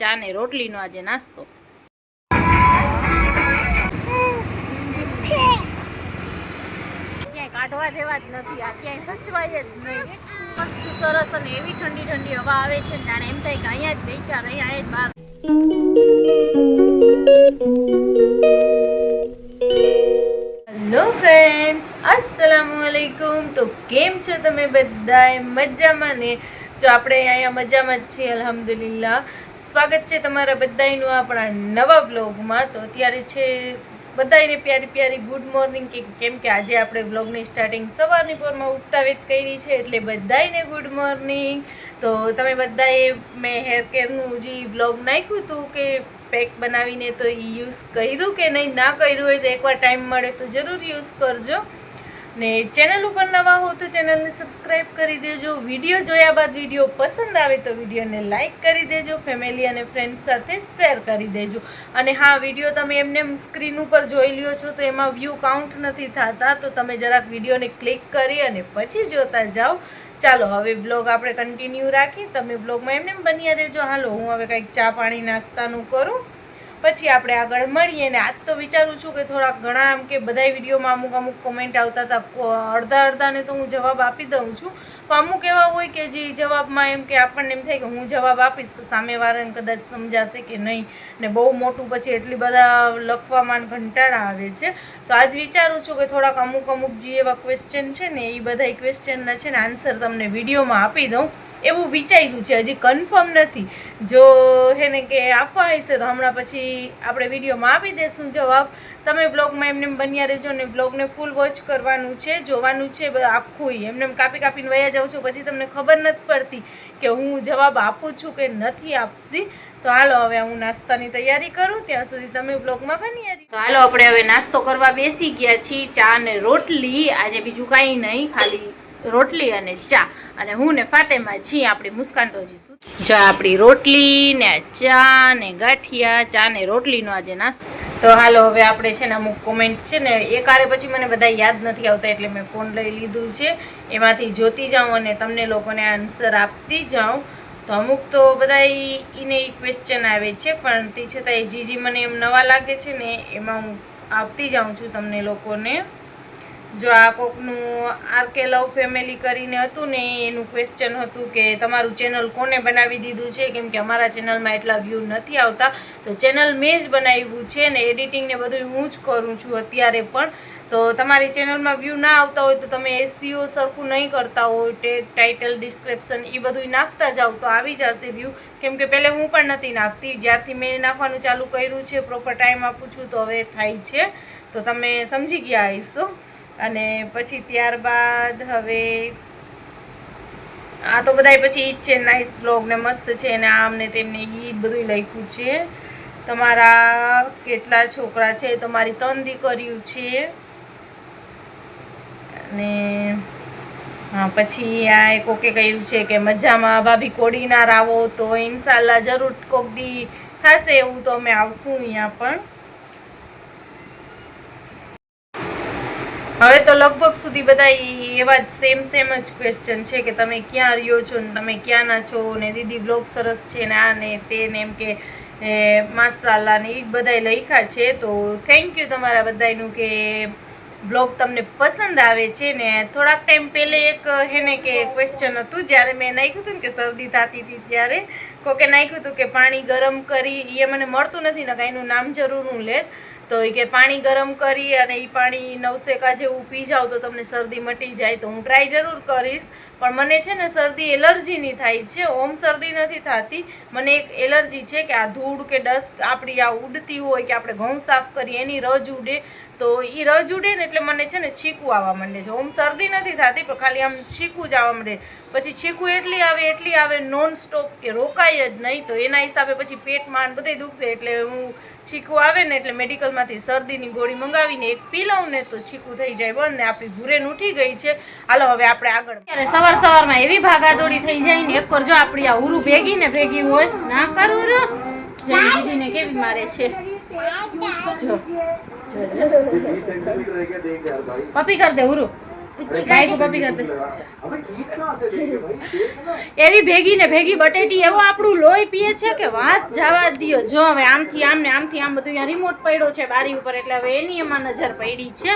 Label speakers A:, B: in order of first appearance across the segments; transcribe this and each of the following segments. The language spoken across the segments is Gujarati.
A: ચા ને રોટલીનો આજે નાસ્તો. કાઢવા જેવા જ નથી આ ક્યાંય સચવાય જ નહીં. મસ્ત સરસ અને એવી ઠંડી ઠંડી હવા આવે છે જાણે એમ થાય કે અહીંયા જ બેઠા અહીંયા જ બહાર. હેલો ફ્રેન્ડ્સ અસલામુ અલૈકુમ તો કેમ છો તમે બધાએ મજામાં ને? જો આપણે અહીંયા મજામાં જ છીએ અલ્હમ્દુલિલ્લાહ. સ્વાગત છે તમારા બધાયનું આપણા નવા બ્લોગમાં તો અત્યારે છે બધાયને પ્યારી પ્યારી ગુડ મોર્નિંગ કે કેમ કે આજે આપણે બ્લોગની સ્ટાર્ટિંગ સવારની પોરમાં ઉઠતા વેત કરી છે એટલે બધાયને ગુડ મોર્નિંગ. તો તમે બધાએ મેં હેર કેરનું જે બ્લોગ નાખ્યું હતું કે પેક બનાવીને તો એ યુઝ કર્યું કે નહીં? ના કર્યું હોય તો એકવાર ટાઈમ મળે તો જરૂર યુઝ કરજો. ને ચેનલ ઉપર નવા હો તો ચેનલને સબસ્ક્રાઈબ કરી દેજો. વીડિયો જોયા બાદ વીડિયો પસંદ આવે તો વિડીયોને લાઇક કરી દેજો ફેમિલી અને ફ્રેન્ડ સાથે શેર કરી દેજો. અને હા વીડિયો તમે એમને સ્ક્રીન ઉપર જોઈ લ્યો છો તો એમાં વ્યૂ કાઉન્ટ નથી થતા, તો તમે જરાક વિડીયોને ક્લિક કરી અને પછી જોતા જાઓ. ચાલો, હવે બ્લોગ આપણે કન્ટિન્યુ રાખી તમે બ્લોગમાં એમને એમ બન્યા રહેજો. હાલો, હું હવે કંઈક ચા પાણી નાસ્તાનું કરું. પછી આપણે આગળ મળીએ ને આજ તો વિચારું છું કે થોડાક ઘણા એમ કે બધા વિડીયોમાં અમુક અમુક કોમેન્ટ આવતા હતા. અડધા અડધાને તો હું જવાબ આપી દઉં છું. પણ અમુક એવા હોય કે જે જવાબમાં એમ કે આપણને એમ થાય કે હું જવાબ આપીશ તો સામેવાળાને કદાચ સમજાશે કે નહીં. ને બહુ મોટું પછી એટલી બધા લખવામાં કંટાળા આવે છે. તો આજ વિચારું છું કે થોડાક અમુક અમુક જે એવા ક્વેશ્ચન છે ને એ બધા ક્વેશ્ચનના છે ને આન્સર તમને વિડીયોમાં આપી દઉં. એવું વિચાર્યું છે, હજી કન્ફર્મ નથી. જો હે ને કે આપવા હશે તો હમણાં પછી આપણે વિડીયોમાં આપી દેશું જવાબ. તમે બ્લોગમાં એમને એમ બન્યા રહેજો ને બ્લોગને ફૂલ વોચ કરવાનું છે, જોવાનું છે આખું એમને એમ કાપી કાપીને વયા જાઉં છું, પછી તમને ખબર નથી પડતી કે હું જવાબ આપું છું કે નથી આપતી. તો હાલો હવે હું નાસ્તાની તૈયારી કરું, ત્યાં સુધી તમે બ્લોગમાં બન્યા તો હાલો આપણે હવે નાસ્તો કરવા બેસી ગયા છીએ ચા ને રોટલી. આજે બીજું કાંઈ નહીં, ખાલી રોટલી અને ચા. અને હું ને ફાતેમાં છીએ, આપણી મુસ્કાન તો હજી. જો આપણી રોટલી ને ચા ને ગાંઠિયા, ચા ને રોટલીનો આજે નાસ્તો. તો હાલો, હવે આપણે છે ને અમુક કોમેન્ટ છે ને એકારે પછી મને બધા યાદ નથી આવતા, એટલે મેં ફોન લઈ લીધું છે. એમાંથી જોતી જાઉં અને તમને લોકોને આન્સર આપતી જાઉં. તો અમુક તો બધા એને ક્વેશ્ચન આવે છે, પણ તે છતાંય એ જે મને એમ નવા લાગે છે ને, એમાં હું આપતી જાઉં છું તમને લોકોને. જો આ કોકનું આરકે લવ ફેમિલી કરીને હતું ને, એનું ક્વેશ્ચન હતું કે તમારું ચેનલ કોને બનાવી દીધું છે? કેમ કે અમારા ચેનલમાં એટલા વ્યૂ નથી આવતા. તો ચેનલ મેં જ બનાવ્યું છે ને એડિટિંગ ને બધું હું જ કરું છું અત્યારે પણ. તો તમારી ચેનલમાં વ્યૂ ના આવતા હોય તો તમે એસસીઓ સરખું નહીં કરતા હોય ટેગ ટાઇટલ ડિસ્ક્રિપ્શન એ બધું નાખતા જાઓ તો આવી જશે વ્યૂ કેમ કે પહેલે હું પણ નથી નાખતી. જ્યારથી મેં નાખવાનું ચાલુ કર્યું છે પ્રોપર ટાઈમ આપું છું, તો હવે થાય છે. તો તમે સમજી ગયા હશો? અને પછી ત્યારબાદ હવે આ તો બધાય પછી ઈજ છે નાઇસ બ્લોગ ને મસ્ત છે ને આમ ને તેમને જ બધું લખ્યું છે. તમારા કેટલા છોકરા છે તમારી ત્રણ દીકરીઓ છે. અને હા, પછી આ કોકે કહ્યું છે કે મજામાં ભાભી કોડીનાર આવો તો ઇન્શાલ્લાહ જરૂર કોક દી થશે એવું તો અમે આવશું અહીંયા પણ. હવે તો લગભગ સુધી બધા એવા જ સેમ સેમ જ ક્વેશ્ચન છે કે તમે ક્યાં રહ્યો છો ને તમે ક્યાંના છો ને દીદી બ્લોગ સરસ છે ને આ ને તે ને એમ કે માસાલા ને એ બધા લખ્યા છે. તો થેન્ક યુ તમારા બધાનું કે બ્લોગ તમને પસંદ આવે છે ને થોડાક ટાઈમ પહેલે એક, હેને કે ક્વેશ્ચન હતું જ્યારે મેં નાખ્યું હતું ને કે શરદી થતી હતી ત્યારે, કોકે નાખ્યું હતું કે પાણી ગરમ કરી એ મને મળતું નથી ને કાંઈનું નામ જરૂર હું લેત. તો એ કે પાણી ગરમ કરી અને એ પાણી નવસેકા જેવું પી જાવ તો તમને શરદી મટી જાય તો હું ટ્રાય જરૂર કરીશ. પણ મને છે ને શરદી એલર્જીની થાય છે, ઓમ શરદી નથી થતી. મને એક એલર્જી છે કે આ ધૂળ કે ડસ્ટ આપણી આ ઉડતી હોય કે આપણે ઘઉં સાફ કરીએ, એની રજ ઉડે. તો એ રજ ઉડે ને એટલે મને છે ને છીકું આવવા માંડે છે. ઓમ શરદી નથી થતી, પણ ખાલી આમ છીકું જ આવવા માંડે. પછી છીકું એટલી આવે એટલી આવે નોન સ્ટોપ કે રોકાય જ નહીં. તો એના હિસાબે પછી પેટમાં બધી દુખે એટલે હું છીકું આવે ને એટલે મેડિકલમાંથી શરદીની ગોળી મંગાવીને એક પી લઉં ને તો છીકું થઈ જાય. બંધ ને આપણી ભૂરેન ઉઠી ગઈ છે. હાલો હવે આપણે આગળ. સવાર સવારમાં એવી ભાગાદોડી થઈ જાય ને, એક જો આપણી આ ઉરુ ભેગી ને ભેગી હોય, ના કરું રો. જય દીદીને કેવી મારે છે. જો કર દે ઉરું. દે. એવી ભેગી ને ભેગી બટેટી એવો આપણું લોહી પીએ છે કે વાત જવા દ્યો. જો હવે આમથી આમ ને આમથી આમ બધું રિમોટ પડ્યો છે બારી ઉપર, એટલે હવે એની એમાં નજર પડી છે.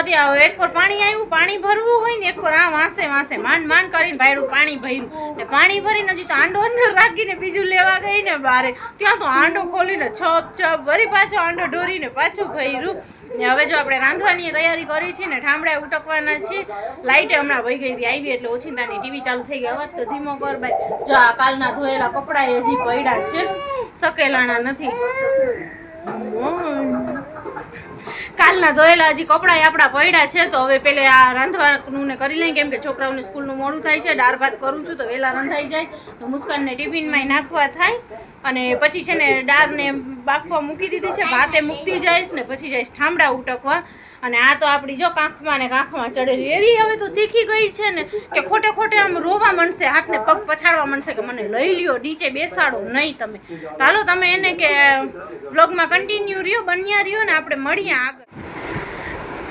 A: અત્યારે હવે એક કોર પાણી આવ્યું પાણી ભરવું હોય ને એક વાર આ વાંસે વાંસે માંડ માંડ કરીને ભાડું પાણી ભર્યું. ને પાણી ભરીને હજી તો આંડો અંદર રાખીને બીજું લેવા ગઈ ને બારે. ત્યાં તો આંડો ખોલીને છપ છપ, વળી પાછો આંડો ઢોરીને પાછું ભર્યું. ને હવે જો આપણે રાંધવાની તૈયારી કરી છે ને ઠામડા ઉટકવાના છે. લાઈટે હમણાં વહી ગઈ હતી, આવી એટલે ઓછિંતાની ટીવી ચાલુ થઈ ગઈ. અવાજ તો ધીમો કર ભાઈ. જો આ કાલના ધોયેલા કપડાં હજી પડ્યા છે. સકેલાણા નથી. કાલના ધોયેલા હજી કપડાં આપણા પડ્યા છે, તો હવે પેલે આ રાંધવાનું ને કરી લઈએ, કેમ કે છોકરાઓને સ્કૂલનું મોડું થાય છે, દાળ ભાત કરું છું, તો વહેલા રંધાઈ જાય, તો મુસ્કાનને ટિફિનમાં નાખવા થાય, અને પછી છે ને દાળને બાફવા મૂકી દીધી છે, ભાતે મૂકતી જઈશ ને પછી જઈશ ઠામડા ઉટકવા અને આ તો આપણી જો કાંખમાં ને કાંખમાં ચડેલી. એવી હવે તો શીખી ગઈ છે ને કે ખોટે ખોટે આમ રોવા મળશે હાથને પગ પછાડવા મળશે કે મને લઈ લ્યો, નીચે બેસાડો, નહીં તમે. ચાલો તમે એને કે બ્લોગમાં કન્ટિન્યુ રહ્યો, બન્યા રહ્યો ને આપણે મળીએ આગળ.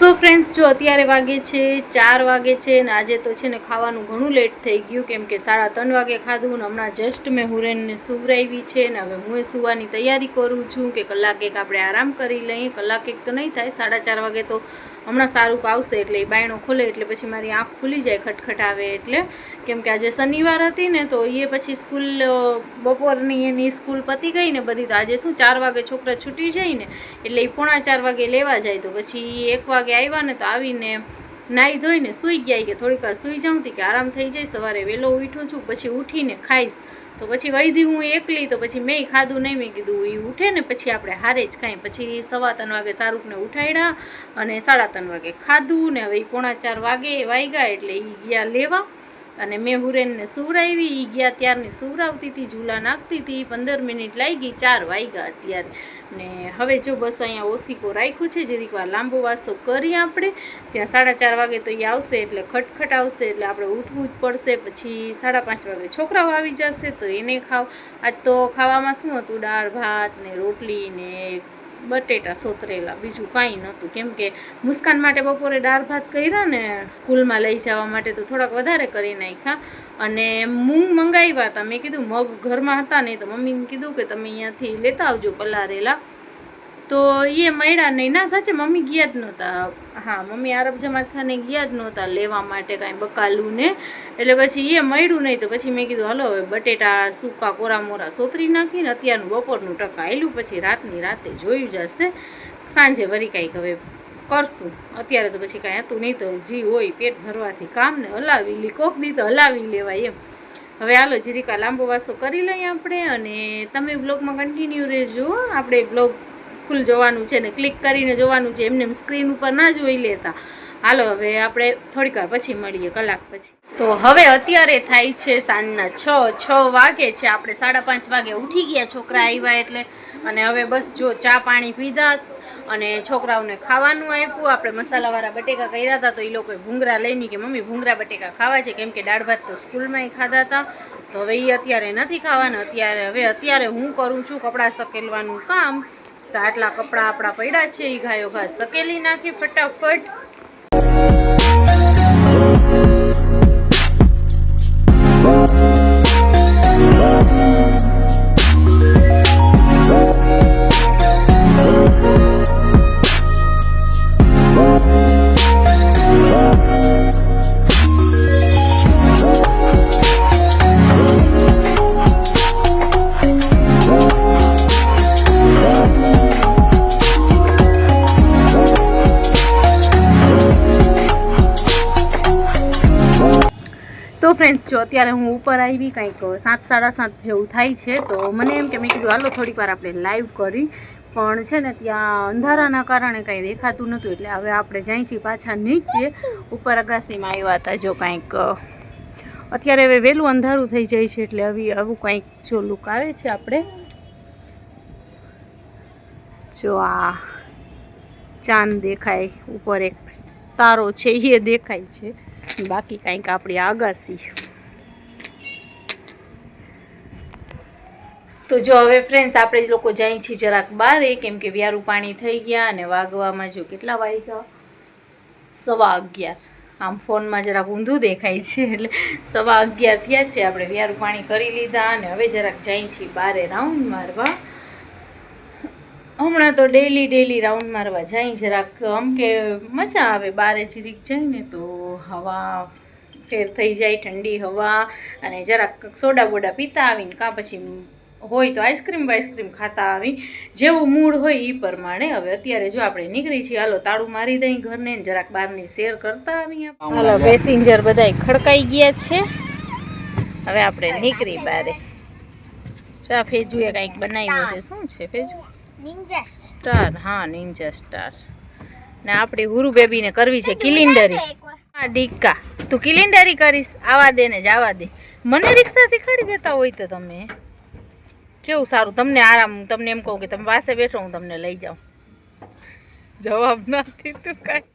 A: સો ફ્રેન્ડ્સ જો અત્યારે વાગે છે, ચાર વાગે છે ને આજે તો છે ને ખાવાનું ઘણું લેટ થઈ ગયું, કેમ કે સાડા ત્રણ વાગે ખાધું ને હમણાં જસ્ટ મેં હુરેનને સુવરાવી છે ને હવે હું એ સુવાની તૈયારી કરું છું કે કલાક એક આપણે આરામ કરી લઈએ, કલાક એક તો નહીં થાય, સાડા ચાર વાગે તો હમણાં સારું આવશે એટલે એ બાયણો ખોલે એટલે પછી મારી આંખ ખુલી જાય ખટખટ આવે એટલે. કેમ કે આજે શનિવાર હતી ને તો એ પછી સ્કૂલ બપોરની એની સ્કૂલ પતી ગઈ ને બધી તો આજે શું ચાર વાગે છોકરા છૂટી જાય ને એટલે એ પોણા ચાર વાગે લેવા જાય તો પછી એક વાગે આવ્યા ને તો આવીને નાહી ધોઈને સૂઈ ગયા કે થોડીક વાર સૂઈ જાઉં કે આરામ થઈ જાય, સવારે વહેલો ઉઠું છું, પછી ઉઠીને ખાઈશ. તો પછી વૈધી હું એકલી, તો પછી મેં ખાધું નહીં, મેં કીધું એ ઉઠે ને પછી આપણે હારે જ ખાઈ. પછી સવા ત્રણ વાગે શાહરૂખને ઉઠાડ્યા અને સાડા ત્રણ વાગે ખાધું ને હવે પોણા ચાર વાગે વાગ્યા એટલે એ ગયા લેવા. અને મેં હુરેનને સુવરાવી એ ગયા ત્યારની સુવરાવતી હતી ઝૂલા નાખતી હતી પંદર મિનિટ લાગી, ચાર વાગ્યા અત્યારે. ને હવે જો બસ અહીંયા ઓસીકો રાખ્યું છે, જેથી વાર લાંબો વાસો કરીએ આપણે. ત્યાં સાડા ચાર વાગે તો એ આવશે, એટલે ખટખટ આવશે, એટલે આપણે ઉઠવું જ પડશે. પછી સાડા પાંચ વાગે છોકરાઓ આવી જશે, તો એને ખાવ. આજ તો ખાવામાં શું હતું? દાળ, ભાત ને રોટલી ને બટેટા, સોતરેલા, બીજું કાંઈ નહોતું. કેમ કે મુસ્કાન માટે બપોરે દાળ ભાત કર્યા ને સ્કૂલમાં લઈ જવા માટે તો થોડાક વધારે કરી નાખ્યા. અને મૂંગ મંગાવ્યા હતા. મેં કીધું, મગ ઘરમાં હતા નહીં. તો મમ્મીને કીધું કે, તમે અહીંયાથી લેતા આવજો પલારેલા. તો એ મળ્યા નહીં. ના, સાચે, મમ્મી ગયા જ નહોતા. હા, મમ્મી આરબ જમાત ખાને ગયા જ નહોતા લેવા માટે કાંઈ બકાલું ને એટલે પછી એ મળ્યું નહીં તો પછી મેં કીધું, હલો, હવે બટેટા, સૂકા કોરા મોરા સોતરી નાખીને અત્યારનું બપોરનું ટકા આવેલું પછી રાતની રાતે જોયું જશે. સાંજે વરી કાંઈક હવે કરશું. અત્યારે તો પછી કાંઈ હતું નહીં તો જી હોય, પેટ ભરવાથી કામને હલાવી લી, કોક દી તો હલાવી લેવાય એમ. હવે હાલો, જીરીકા લાંબો વાસો કરી લઈએ આપણે અને તમે બ્લોગમાં કન્ટિન્યુ રહેજો. આપણે બ્લોગ ફૂલ જોવાનું છે ને ક્લિક કરીને જોવાનું છે. એમને સ્ક્રીન ઉપર ના જોઈ લેતા. હાલો, હવે આપણે થોડીક વાર પછી મળીએ, કલાક પછી. તો હવે અત્યારે થાય છે સાંજના છ છ વાગે છે. આપણે સાડા પાંચ વાગે ઉઠી ગયા છોકરા આવ્યા એટલે. અને હવે બસ જો ચા પાણી પીધા અને છોકરાઓને ખાવાનું આપ્યું. આપણે મસાલાવાળા બટેકા કર્યા હતા તો એ લોકોએ ભૂંગરા લઈને કે મમ્મી ભૂંગરા બટેકા ખાવા છે. કેમ કે દાળ ભાત તો સ્કૂલમાંય ખાધા હતા. તો હવે એ અત્યારે નથી ખાવાના. અત્યારે, હવે અત્યારે હું કરું છું કપડાં સકેલવાનું કામ. તો આટલા કપડાં આપણા પડ્યા છે એ ગાયો ઘાસ. તકેલી નાખી ફટાફટ. તો ફ્રેન્ડ્સ જો અત્યારે હું ઉપર આવી કંઈક સાત, સાડા સાત જેવું થાય છે, તો મને એમ કે મેં કીધું, હાલો, થોડીક વાર આપણે લાઈવ કરી. પણ છે ને, ત્યાં અંધારાના કારણે કાંઈ દેખાતું નહોતું, એટલે હવે આપણે જાય છીએ પાછા નીચે. ઉપર અગાસીમાં આવ્યા હતા જો કાંઈક, અત્યારે હવે વહેલું અંધારું થઈ જાય છે, એટલે હવે આવું કંઈક જો લુક આવે છે આપણે. જો આ ચાંદ દેખાય, ઉપર એક તારો છે, એ દેખાય છે. બાકી કંઈક આપણી આગાસી. તો જો હવે ફ્રેન્ડ્સ આપણે લોકો જાય છીએ જરાક બારે, કેમ કે વ્યારું પાણી થઈ ગયા અને વાગવામાં જો કેટલા વાગ્યા? સવા અગિયાર. આમ ફોનમાં જરાક ઊંધું દેખાય છે, એટલે સવા અગિયાર થયા છે. આપણે વ્યારું પાણી કરી લીધા અને હવે જરાક જાય છીએ બારે રાઉન્ડ મારવા. હમણાં તો ડેલી ડેલી રાઉન્ડ મારવા જાય જરાક આમ કે મજા આવે. બારે જીરીક જાય ને તો હવા ફેર થઈ જાય, ઠંડી હવા. અને જરાક સોડા બોડા પીતા આવીને કાં પછી હોય તો આઈસ્ક્રીમ વાઈસ્ક્રીમ ખાતા આવી. જેવું મૂડ હોય એ પ્રમાણે હવે અત્યારે જો આપણે નીકળી છીએ, હાલો તાળું મારી દઈ ઘરને જરાક બહારની શેર કરતા આવી હાલો, પેસેન્જર બધાય ખડકાઈ ગયા છે. હવે આપણે નીકળી બારે. જો આ ફેજુએ કંઈક બનાવ્યું છે. શું છે ફેજુ?
B: Ninja.
A: સ્ટાર હા નિંજા સ્ટાર ને આપણી હુરુ બેબીને કરવી છે કિલિન્ડરી. હા દીકા તું કિલિન્ડરી કરીશ આવા દે ને જવા દે. મને રિક્ષા શીખવાડી દેતા હોય તો તમે. કેવું સારું? તમને આરામ તમને એમ કહું કે તમે પાસે બેઠો હું તમને લઈ જાઉં. જવાબ નથી તું કાંઈ.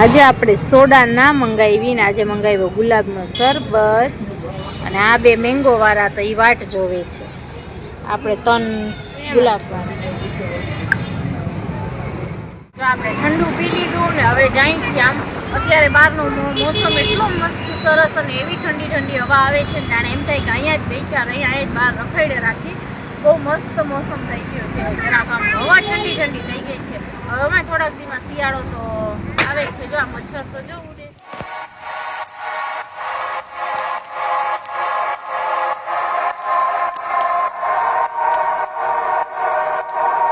A: આજે આપણે સોડા ના મંગાવી ને આજે મંગાવ્યો ગુલાબનો શરબત. અને આ બે મેંગો વાળા તો એ વાટ જોવે છે. આપણે ત્રણ ગુલાબ તો આપણે ઠંડુ પી લીધું ને હવે જાય છીએ આમ. અત્યારે બહારનો મોસમ એટલો મસ્ત સરસ અને એવી ઠંડી ઠંડી હવા આવે છે જાણે એમ થાય કે અહીંયા જ બેઠા અહીંયા જ બહાર રખડે રાખી. બહુ મસ્ત મોસમ થઈ ગયો છે. જરાક આમ હવા ઠંડી ઠંડી થઈ ગઈ છે. હવે થોડાક દીમાં શિયાળો તો આવે છે. જો આ મચ્છર તો જો ઉડે.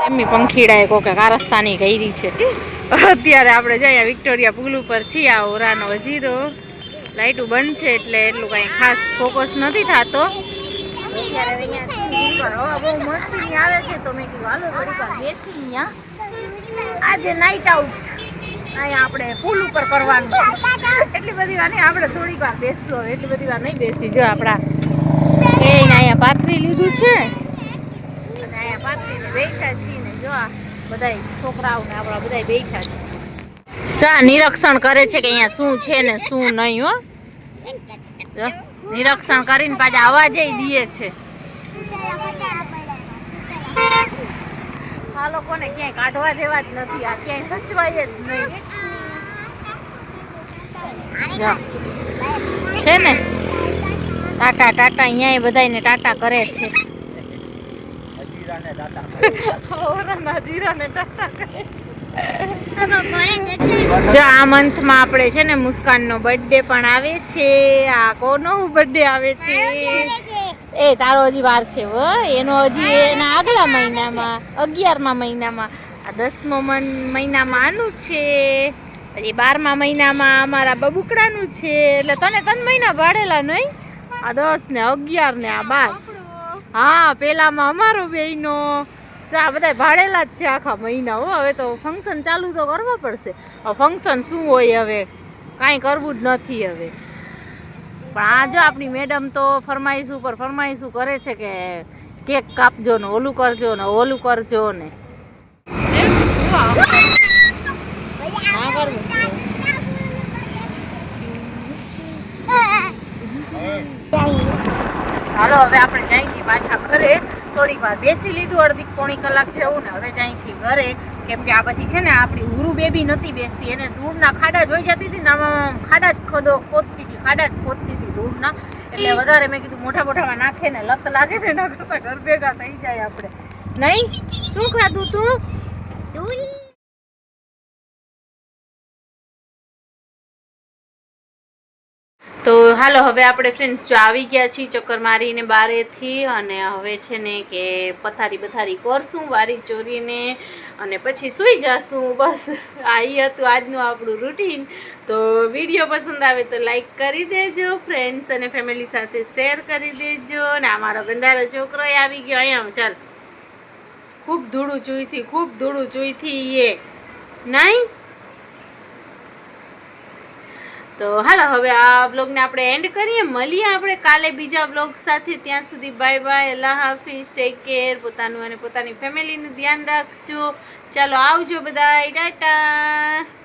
A: એમની પંખીડાએ કોકે કારસ્તાની કરી છે. અત્યારે આપણે જઈએ વિક્ટોરિયા પુલ ઉપર છીએ આ ઓરાનો તો બંધ છે એટલે એટલું કાંઈ ખાસ ફોકસ નથી થતો. આવે છે તો મેં કીધું હાલો વાર બેસી અહીંયા. આજે નાઇટ આઉટ અહીંયા આપણે પુલ ઉપર કરવાનું એટલી બધી વાર નહીં, આપણે થોડીક વાર બેસશું હવે, એટલી બધી વાર નહીં બેસી. જો આપણા એ અહીંયા પાથરી લીધું છે. અને અહીંયા પાથરીને બેઠા છીએ ને, જો આ બધાય છોકરાઓને આપણા બધાય બેઠા છે. જો આ નિરીક્ષણ કરે છે કે અહીંયા શું છે ને શું નહીં, હો. નિરીક્ષણ કરીને પાછા અવાજ દીએ છે. આ લોકોને ક્યાંય કાઢવા જેવા જ નથી. આ ક્યાંય સચવાય જ નહીં. છે ને? ટાટા ટાટા અહીંયા બધાને ટાટા કરે છે. જો આ મંથમાં આપણે છે ને મુસ્કાનનો બર્થડે પણ આવે છે. આ કોનો બર્થડે આવે છે? એ તારો હજી વાર છે હો. એનો હજી એના આગલા મહિનામાં અગિયારમા મહિનામાં. આ દસમો મહિનામાં આનું છે. પછી બારમા મહિનામાં અમારા બબુકડાનું છે. એટલે તને ત્રણ મહિના ભાડેલા નહીં? આ દસ ને અગિયાર ને આ બાર. હા પેલામાં અમારો બેયનો. તો આ બધા ભાડેલા જ છે આખા મહિના હો. હવે તો ફંક્શન ચાલુ તો કરવા પડશે. ફંક્શન શું હોય હવે? કાંઈ કરવું જ નથી હવે. પણ આ જો આપણી મેડમ તો ફરમાઈશ ઉપર ફરમાઈશ કરે છે કે કેક કાપજો ને ઓલું કરજો ને ઓલું કરજો ને. હાલો હવે આપણે છીએ પાછા ઘરે. થોડીક વાર બેસી લીધું અડધી પોણી કલાક જેવું ને હવે જાય છીએ ઘરે. કેમ કે આ પછી છે ને આપણી ઉરુ બેબી નથી બેસતી એને ધૂળના ખાડા જોઈ જતી હતી ને આમાં ખાડા જ ખોદો ખોદતી હતી ખાડા જ ખોદતી હતી ધૂળના. એટલે વધારે મેં કીધું મોટા મોટામાં નાખે ને લત લાગે ને એના કરતાં ઘર ભેગા થઈ જાય આપણે. નહીં? શું ખાધું તું? તો હાલો હવે આપણે ફ્રેન્ડ્સ જો આવી ગયા છીએ ચક્કર મારીને બારેથી અને હવે છે ને કે પથારી બથારી કરશું વારી ચોરીને અને પછી સૂઈ જશું. બસ આ હતું આજનું આપણું રૂટીન તો વીડિયો પસંદ આવે તો લાઈક કરી દેજો ફ્રેન્ડ્સ અને ફેમિલી સાથે શેર કરી દેજો. અને આ મારો ગંધારો છોકરો આવી ગયો અહીંયા. ચાલ. ખૂબ ધૂળું ચૂઈથી, ખૂબ ધૂળું ચૂઈથી એ. નહીં? તો હાલો, હવે આ બ્લોગને આપણે એન્ડ કરીએ. મળીએ આપણે કાલે બીજા બ્લોગ સાથે. ત્યાં સુધી બાય બાય અલ્લાહ હાફિઝ. ટેક કેર પોતાનું અને પોતાની ફેમિલીનું ધ્યાન રાખજો. ચાલો આવજો બધાય. ટાટા.